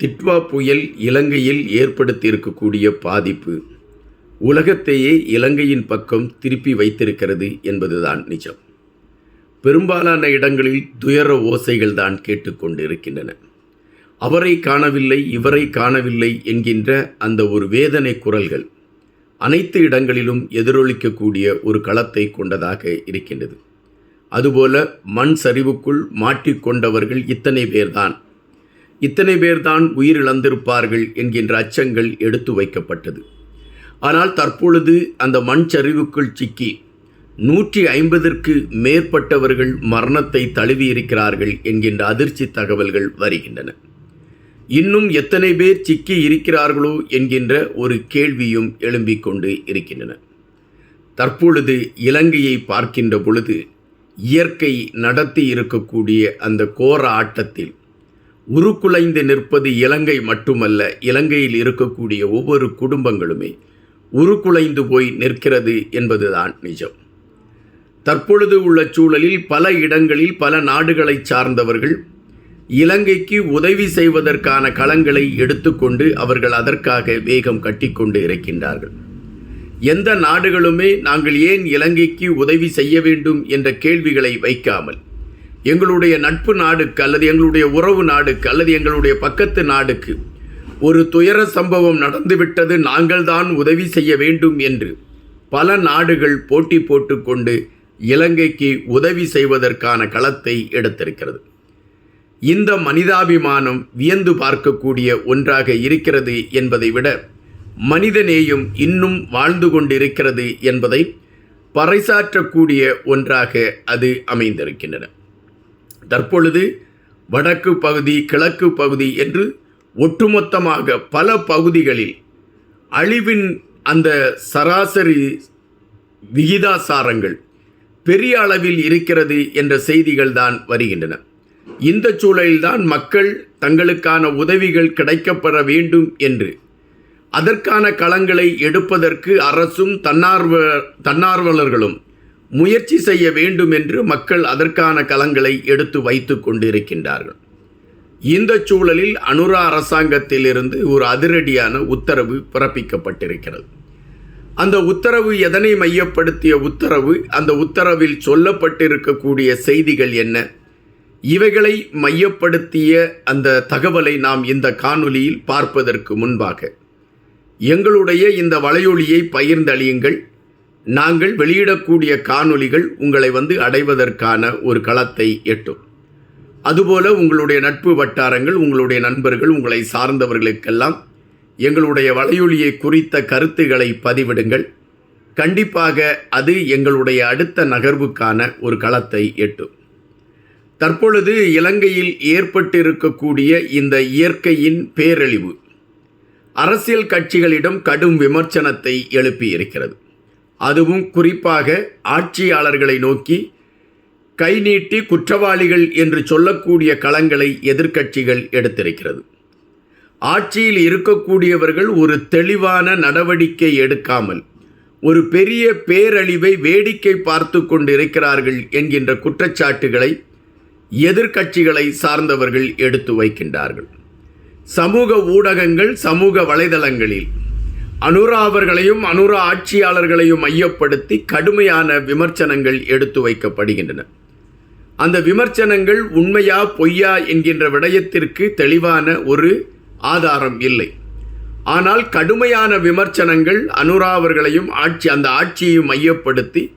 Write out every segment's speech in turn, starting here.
திட்வா புயல் இலங்கையில் ஏற்படுத்தியிருக்கக்கூடிய பாதிப்பு. உலகத்தையே இலங்கையின் பக்கம் திருப்பி வைத்திருக்கிறது என்பதுதான் நிஜம். பெரும்பாலான இடங்களில் துயர ஓசைகள் தான் கேட்டுக்கொண்டு இருக்கின்றன அவரை காணவில்லை இவரை காணவில்லை என்கின்ற அந்த ஒரு வேதனை குரல்கள் அனைத்து இடங்களிலும் எதிரொலிக்கக்கூடிய ஒரு களத்தை கொண்டதாக இருக்கின்றது. அதுபோல மண் சரிவுக்குள் மாட்டிக்கொண்டவர்கள் இத்தனை பேர்தான். இத்தனை பேர்தான் உயிரிழந்திருப்பார்கள் என்கின்ற அச்சங்கள் எடுத்து வைக்கப்பட்டது. ஆனால் தற்பொழுது அந்த மண் சரிவுக்குள் சிக்கி நூற்றி ஐம்பதற்கு மேற்பட்டவர்கள் மரணத்தை தழுவியிருக்கிறார்கள் என்கின்ற அதிர்ச்சி தகவல்கள் வருகின்றன. இன்னும் எத்தனை பேர் சிக்கி இருக்கிறார்களோ என்கின்ற ஒரு கேள்வியும் எழும்பிக் கொண்டு இருக்கின்றன. தற்பொழுது இலங்கையை பார்க்கின்ற பொழுது இயற்கை நடத்தி இருக்கக்கூடிய அந்த கோர ஆட்டத்தில் உருக்குலைந்து நிற்பது இலங்கை மட்டுமல்ல இலங்கையில் இருக்கக்கூடிய ஒவ்வொரு குடும்பங்களுமே உருக்குலைந்து போய் நிற்கிறது என்பதுதான் நிஜம். தற்பொழுது உள்ள சூழலில் பல இடங்களில் பல நாடுகளை சார்ந்தவர்கள் இலங்கைக்கு உதவி செய்வதற்கான களங்களை எடுத்துக்கொண்டு அவர்கள் அதற்காக வேகம் கட்டிக்கொண்டு இருக்கின்றார்கள். எந்த நாடுகளுமே நாங்கள் ஏன் இலங்கைக்கு உதவி செய்ய வேண்டும் என்ற கேள்விகளை வைக்காமல் எங்களுடைய நட்பு நாடுக்கு அல்லது எங்களுடைய உறவு நாடுக்கு அல்லது எங்களுடைய பக்கத்து நாடுக்கு ஒரு துயர சம்பவம் நடந்துவிட்டது நாங்கள்தான் உதவி செய்ய வேண்டும் என்று பல நாடுகள் போட்டி போட்டுக்கொண்டு இலங்கைக்கு உதவி செய்வதற்கான களத்தை எடுத்திருக்கிறது. இந்த மனிதாபிமானம் வியந்து பார்க்கக்கூடிய ஒன்றாக இருக்கிறது என்பதை விட மனிதநேயம் இன்னும் வாழ்ந்து கொண்டிருக்கிறது என்பதை பறைசாற்றக்கூடிய ஒன்றாக அது அமைந்திருக்கின்றன. தற்பொழுது வடக்கு பகுதி கிழக்கு பகுதி என்று ஒட்டுமொத்தமாக பல பகுதிகளில் அழிவின் அந்த சராசரி விகிதாசாரங்கள் பெரிய அளவில் இருக்கிறது என்ற செய்திகள் தான் வருகின்றன. இந்த சூழலில்தான் மக்கள் தங்களுக்கான உதவிகள் கிடைக்கப்பெற வேண்டும் என்று அதற்கான களங்களை எடுப்பதற்கு அரசும் தன்னார்வ தன்னார்வலர்களும் முயற்சி செய்ய வேண்டும் என்று மக்கள் அதற்கான கலங்களை எடுத்து வைத்து கொண்டிருக்கின்றார்கள். இந்த சூழலில் அனுரா அரசாங்கத்திலிருந்து ஒரு அதிரடியான உத்தரவு பிறப்பிக்கப்பட்டிருக்கிறது. அந்த உத்தரவு எதனை மையப்படுத்திய உத்தரவு அந்த உத்தரவில் சொல்லப்பட்டிருக்கக்கூடிய செய்திகள் என்ன? இவைகளை மையப்படுத்திய அந்த தகவலை நாம் இந்த காணொலியில் பார்ப்பதற்கு முன்பாக எங்களுடைய இந்த வலையொலியை பகிர்ந்தளியுங்கள். நாங்கள் வெளியிடக்கூடிய காணொளிகள் உங்களை வந்து அடைவதற்கான ஒரு களத்தை எட்டும். அதுபோல உங்களுடைய நட்பு வட்டாரங்கள் உங்களுடைய நண்பர்கள் உங்களை சார்ந்தவர்களுக்கெல்லாம் எங்களுடைய வலையொலியை குறித்த கருத்துக்களை பதிவிடுங்கள். கண்டிப்பாக அது எங்களுடைய அடுத்த நகர்வுக்கான ஒரு களத்தை எட்டும். தற்பொழுது இலங்கையில் ஏற்பட்டிருக்கக்கூடிய இந்த இயற்கையின் பேரழிவு அரசியல் கட்சிகளிடம் கடும் விமர்சனத்தை எழுப்பியிருக்கிறது. அதுவும் குறிப்பாக ஆட்சியாளர்களை நோக்கி கை நீட்டி குற்றவாளிகள் என்று சொல்லக்கூடிய களங்களை எதிர்க்கட்சிகள் எடுத்திருக்கிறது. ஆட்சியில் இருக்கக்கூடியவர்கள் ஒரு தெளிவான நடவடிக்கை எடுக்காமல் ஒரு பெரிய பேரழிவை வேடிக்கை பார்த்து கொண்டிருக்கிறார்கள் என்கின்ற குற்றச்சாட்டுகளை எதிர்க்கட்சிகளை சார்ந்தவர்கள் எடுத்து வைக்கின்றார்கள். சமூக ஊடகங்கள் சமூக வலைதளங்களில் அனுரா அவர்களையும் அனுரா ஆட்சியாளர்களையும் மையப்படுத்தி கடுமையான விமர்சனங்கள் எடுத்து வைக்கப்படுகின்றன. அந்த விமர்சனங்கள் உண்மையா பொய்யா என்கின்ற விடயத்திற்கு தெளிவான ஒரு ஆதாரம் இல்லை. ஆனால் கடுமையான விமர்சனங்கள் அனுரா அவர்களையும் ஆட்சி அந்த ஆட்சியையும் மையப்படுத்தி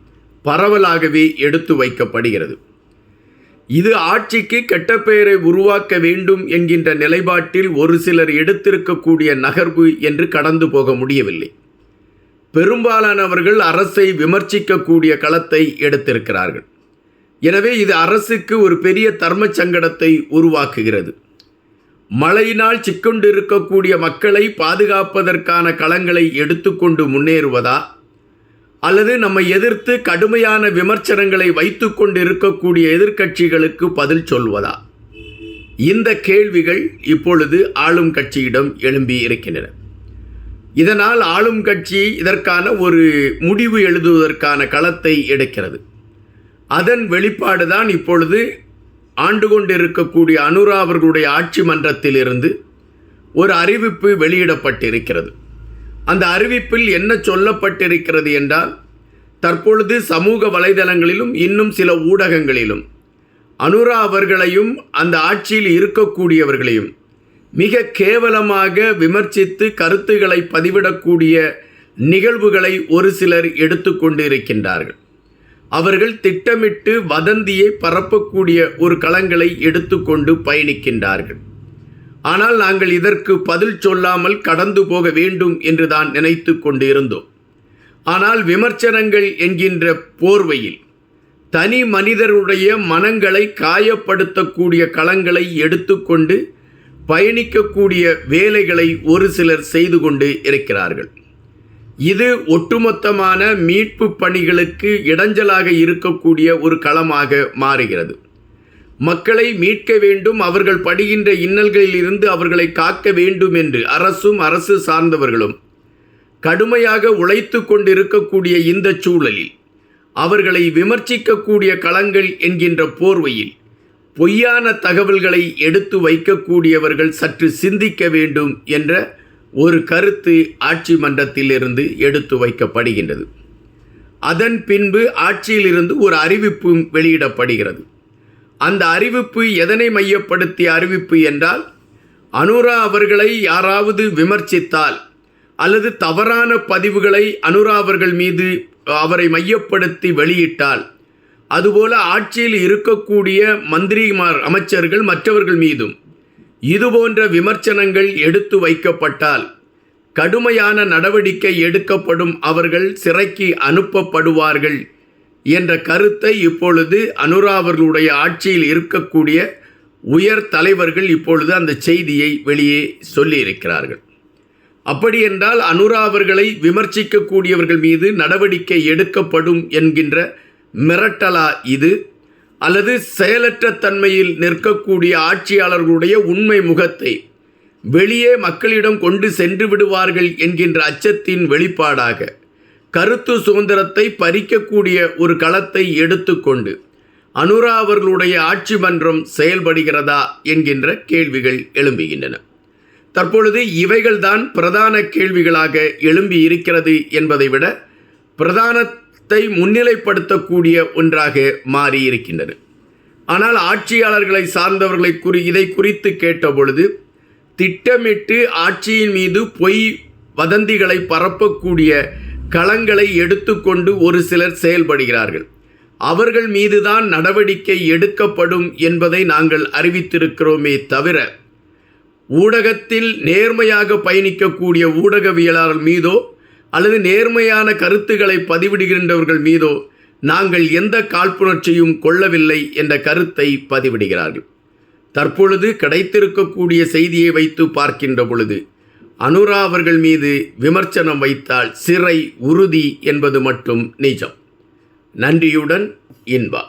பரவலாகவே எடுத்து வைக்கப்படுகிறது. இது ஆட்சிக்கு கெட்ட பெயரை உருவாக்க வேண்டும் என்கின்ற நிலைப்பாட்டில் ஒரு சிலர் எடுத்திருக்கக்கூடிய நகர்வு என்று கடந்து போக முடியவில்லை. பெரும்பாலானவர்கள் அரசை விமர்சிக்கக்கூடிய களத்தை எடுத்திருக்கிறார்கள். எனவே இது அரசுக்கு ஒரு பெரிய தர்ம சங்கடத்தை உருவாக்குகிறது. மழையினால் சிக்கொண்டிருக்கக்கூடிய மக்களை பாதுகாப்பதற்கான களங்களை எடுத்துக்கொண்டு முன்னேறுவதா? அல்லது நம்மை எதிர்த்து கடுமையான விமர்சனங்களை வைத்துக்கொண்டு இருக்கக்கூடிய எதிர்க்கட்சிகளுக்கு பதில் சொல்வதா? இந்த கேள்விகள் இப்பொழுது ஆளும் கட்சியிடம் எழும்பி இருக்கின்றன. இதனால் ஆளும் கட்சி இதற்கான ஒரு முடிவு எழுதுவதற்கான களத்தை எடுக்கிறது. அதன் வெளிப்பாடுதான் இப்பொழுது ஆண்டு கொண்டிருக்கக்கூடிய அனுரா அவர்களுடைய ஆட்சி மன்றத்திலிருந்து ஒரு அறிவிப்பு வெளியிடப்பட்டிருக்கிறது. அந்த அறிவிப்பில் என்ன சொல்லப்பட்டிருக்கிறது என்றால் தற்பொழுது சமூக வலைதளங்களிலும் இன்னும் சில ஊடகங்களிலும் அனுரா அவர்களையும் அந்த ஆட்சியில் இருக்கக்கூடியவர்களையும் மிக கேவலமாக விமர்சித்து கருத்துக்களை பதிவிடக்கூடிய நிகழ்வுகளை ஒரு சிலர் எடுத்துக்கொண்டு இருக்கின்றார்கள் அவர்கள் திட்டமிட்டு வதந்தியை பரப்பக்கூடிய ஒரு களங்களை எடுத்துக்கொண்டு பயணிக்கின்றார்கள். ஆனால் நாங்கள் இதற்கு பதில் சொல்லாமல் கடந்து போக வேண்டும் என்று தான் நினைத்து கொண்டிருந்தோம். ஆனால் விமர்சனங்கள் என்கின்ற போர்வையில் தனி மனிதருடைய மனங்களை காயப்படுத்தக்கூடிய களங்களை எடுத்துக்கொண்டு பயணிக்கக்கூடிய வேலைகளை ஒரு சிலர் செய்து கொண்டு இருக்கிறார்கள். இது ஒட்டுமொத்தமான மீட்பு பணிகளுக்கு இடைஞ்சலாக இருக்கக்கூடிய ஒரு களமாக மாறுகிறது. மக்களை மீட்க வேண்டும் அவர்கள் படுகின்ற இன்னல்களில் இருந்து அவர்களை காக்க வேண்டும் என்று அரசும் அரசு சார்ந்தவர்களும் கடுமையாக உழைத்து கொண்டிருக்கக்கூடிய இந்த சூழலில் அவர்களை விமர்சிக்கக்கூடிய களங்கள் என்கின்ற போர்வையில் பொய்யான தகவல்களை எடுத்து வைக்கக்கூடியவர்கள் சற்று சிந்திக்க வேண்டும் என்ற ஒரு கருத்து ஆட்சி மன்றத்திலிருந்து எடுத்து வைக்கப்படுகின்றது. அதன் பின்பு ஆட்சியிலிருந்து ஒரு அறிவிப்பும் வெளியிடப்படுகிறது. அந்த அறிவிப்பு எதனை மையப்படுத்திய அறிவிப்பு என்றால் அனுரா அவர்களை யாராவது விமர்சித்தால் அல்லது தவறான பதிவுகளை அனுரா அவர்கள் மீது அவரை மையப்படுத்தி வெளியிட்டால் அதுபோல ஆட்சியில் இருக்கக்கூடிய மந்திரிமார் அமைச்சர்கள் மற்றவர்கள் மீதும் இதுபோன்ற விமர்சனங்கள் எடுத்து வைக்கப்பட்டால் கடுமையான நடவடிக்கை எடுக்கப்படும் அவர்கள் சிறைக்கு அனுப்பப்படுவார்கள் என்ற கருத்தை இப்பொழுது அனுரா அவர்களுடைய ஆட்சியில் இருக்கக்கூடிய உயர் தலைவர்கள் இப்பொழுது அந்த செய்தியை வெளியே சொல்லியிருக்கிறார்கள். அப்படி என்றால் அனுரா அவர்களை விமர்சிக்கக்கூடியவர்கள் மீது நடவடிக்கை எடுக்கப்படும் என்கின்ற மிரட்டலா இது அல்லது செயலற்ற தன்மையில் நிற்கக்கூடிய ஆட்சியாளர்களுடைய உண்மை முகத்தை வெளியே மக்களிடம் கொண்டு சென்று விடுவார்கள் என்கின்ற அச்சத்தின் வெளிப்பாடாக கருத்து சுதந்திரத்தை பறிக்கக்கூடிய ஒரு களத்தை எடுத்துக்கொண்டு அனுரா அவர்களுடைய ஆட்சி மன்றம் செயல்படுகிறதா என்கின்ற கேள்விகள் எழும்புகின்றன. தற்பொழுது இவைகள்தான் பிரதான கேள்விகளாக எழும்பி இருக்கிறது என்பதை விட பிரதானத்தை முன்னிலைப்படுத்தக்கூடிய ஒன்றாக மாறியிருக்கின்றன. ஆனால் ஆட்சியாளர்களை சார்ந்தவர்களை குறி இதை குறித்து கேட்டபொழுது திட்டமிட்டு ஆட்சியின் மீது பொய் வதந்திகளை பரப்பக்கூடிய களங்களை எடுத்துக்கொண்டு ஒரு சிலர் செயல்படுகிறார்கள். அவர்கள் மீதுதான் நடவடிக்கை எடுக்கப்படும் என்பதை நாங்கள் அறிவித்திருக்கிறோமே தவிர ஊடகத்தில் நேர்மையாக பயணிக்கக்கூடிய ஊடகவியலாளர் மீதோ அல்லது நேர்மையான கருத்துக்களை பதிவிடுகின்றவர்கள் மீதோ நாங்கள் எந்த காழ்ப்புணர்ச்சியும் கொள்ளவில்லை என்ற கருத்தை பதிவிடுகிறார்கள். தற்பொழுது கிடைத்திருக்கக்கூடிய செய்தியை வைத்து பார்க்கின்ற பொழுது அனுரா அவர்கள் மீது விமர்சனம் வைத்தால் சிறை உறுதி என்பது மட்டும் நிஜம் நன்றியுடன் இன்பா.